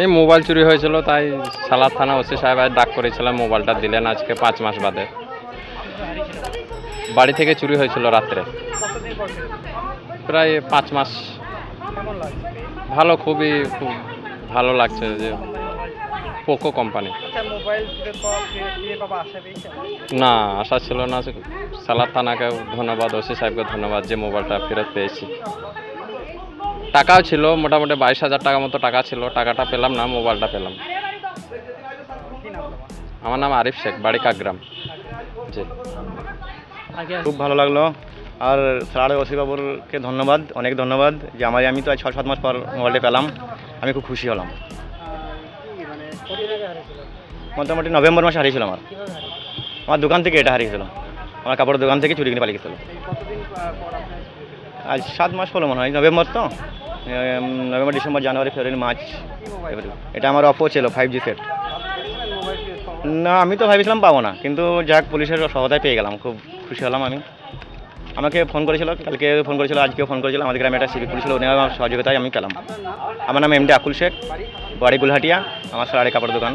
এই মোবাইল চুরি হয়েছিল, তাই সালাদ থানা ওসি সাহেব ডাক করেছিলাম মোবাইলটা দিলেন আজকে পাঁচ মাস বাদে। বাড়ি থেকে চুরি হয়েছিল রাত্রে? প্রায় পাঁচ মাস। ভালো, খুবই খুব ভালো লাগছে যে পোকো কোম্পানি। না, আশা ছিল না সালাদ থানাকে ধন্যবাদ, ওসি সাহেবকে ধন্যবাদ যে মোবাইলটা ফেরত পেয়েছি। টাকাও ছিল, মোটামুটি বাইশ হাজার টাকা মতো টাকা ছিল। টাকাটা পেলাম না, মোবাইলটা পেলাম। আমার নাম আরিফ শেখ, বাড়ি কাকগ্রাম। জি। খুব ভালো লাগল। আর স্যার ওসিবাবুরকে ধন্যবাদ, অনেক ধন্যবাদ যে আমার আমি তো আজ ছ সাত মাস পর মোবাইলটা পেলাম। আমি খুব খুশি হলাম। মোটামুটি নভেম্বর মাসে হারিয়েছিল আমার আমার দোকান থেকে এটা হারিয়েছিল আমার কাপড়ের দোকান থেকে চুরি কিনে পালিয়ে? আজ সাত মাস হলো মনে হয়, নভেম্বর তো? November, December, January, February, March. এটা আমার অপো ছিল ফাইভ জি সেট না, আমি তো ভাবিছিলাম পাবো না, কিন্তু যাক, পুলিশের সহায়তায় পেয়ে গেলাম, খুব খুশি হলাম আমি। আমাকে ফোন করেছিল, কালকে ফোন করেছিল, আজকেও ফোন করেছিল, আমাদের গ্রামে একটা সিভিক পুলিশ ছিল আমার সহযোগিতায় আমি পেলাম আমার নাম এম এমডি আকুল শেখ বাড়ি গুলহাটিয়া, আমার সারাড়ি কাপড় দোকান।